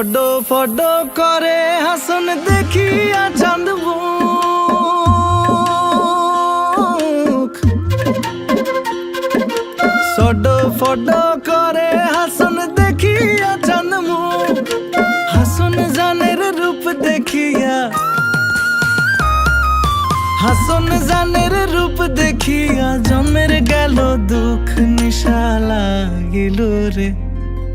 সডো ফডো করে হাসন দেখিয়া চাঁদ সডো ফডো করে হাসন দেখিয়া চাঁদ হাসন জানের রূপ দেখিয়া। হাসন জানের রূপ দেখিয়া জমের গেল দুঃখ নিশা লাগিল রে।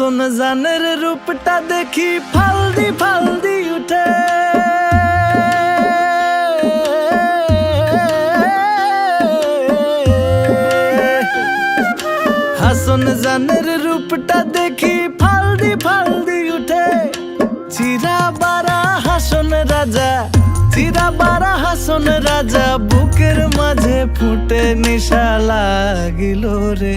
হাসন জানের রূপটা দেখি ফালদি ফালদি উঠে হাসন জানের রূপটা দেখি ফালদি ফালদি উঠে চিরা বারা হাসন রাজা চিরা বারা হাসন রাজা বুকের মাঝে ফুটে নিশা লাগিল রে